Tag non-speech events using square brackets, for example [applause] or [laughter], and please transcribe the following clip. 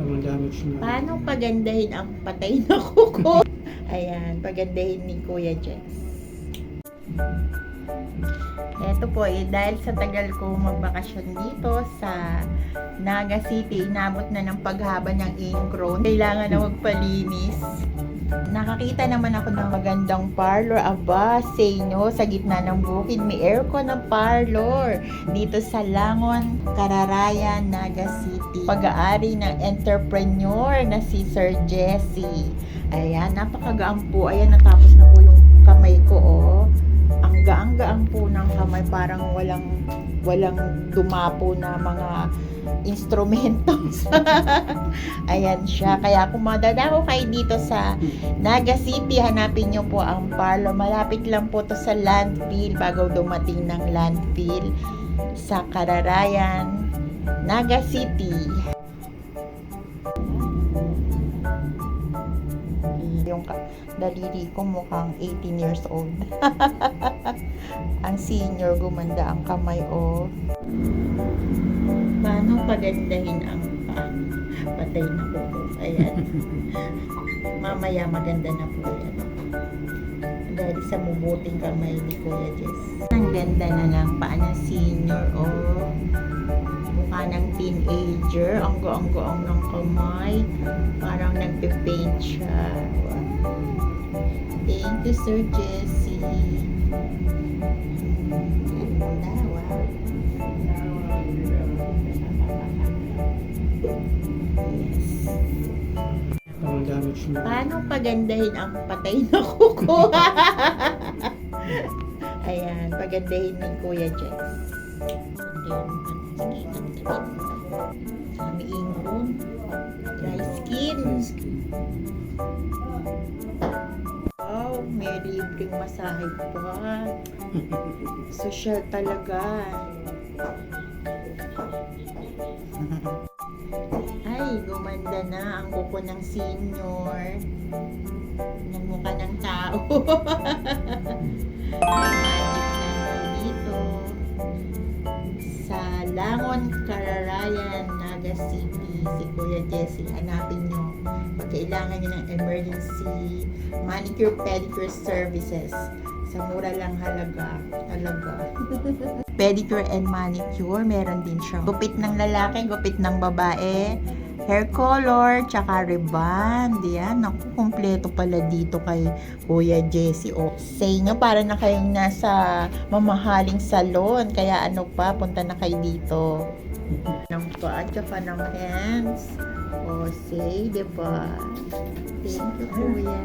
Tamang damage na. Paano pagandahin ang patay na kuko? [laughs] Ayan, pagandahin ni Kuya Jess. Ito po eh, dahil sa tagal ko magbakasyon dito sa Naga City, inabot na ng paghaba ng ink road. Kailangan na magpalinis. Nakakita naman ako ng magandang parlor. Aba, say nyo, sa gitna ng bukid, may aircon ng parlor. Dito sa Langon, Kararayan, Naga City. Pag-aari ng entrepreneur na si Sir Jesse. Ayan, napakagaan po. Ayan, natapos na po yung kamay ko, oh. Ang gaang-gaang po ng kamay, parang walang walang dumapo na mga instrumento. [laughs] Ayan siya. Kaya kung madadako kayo dito sa Naga City, hanapin nyo po ang parlor. Malapit lang po to sa landfill bago dumating ng landfill sa Kararayan, Naga City. Yung daliri ko mukhang 18 years old. [laughs] ang senior, gumanda ang kamay, oh. Paano pagandahin ang pa? Patay na po. Ayan. Mamaya maganda na po yan. Dahil sa mubuting kamay ni Kuya Jess. Ang ganda na lang pa ng senior, oh. Mukha ng teenager. Ang goong-goong ng kamay. Parang nagpe-paint siya. Thank you, Sir Jesse. Ganda, wow. Yes. Paano pagandahin ang patay na kuko? [laughs] Ayan, pagandahin ni Kuya Jess. Kami ingon. Dry skin. Wow, may libreng masahe pa. Social talaga. Ay, gumanda na ang kuko ng senior. Ng mukha ng tao. [laughs] Langon, Kararayan, Naga City, si Kuya Jesse. Hanapin nyo. Pag kailangan nyo ng emergency manicure pedicure services sa mura lang halaga. Halaga. [laughs] pedicure and manicure, meron din siya. Gupit ng lalaki, gupit ng babae, hair color, tsaka reband. Yan, naku, kumpleto pala dito kay Kuya Jesse. O, say nga, para na kayong nasa mamahaling salon. Kaya ano pa, punta na kayo dito. ng paa, tsaka ng hands. O, say, diba? Thank you, Kuya.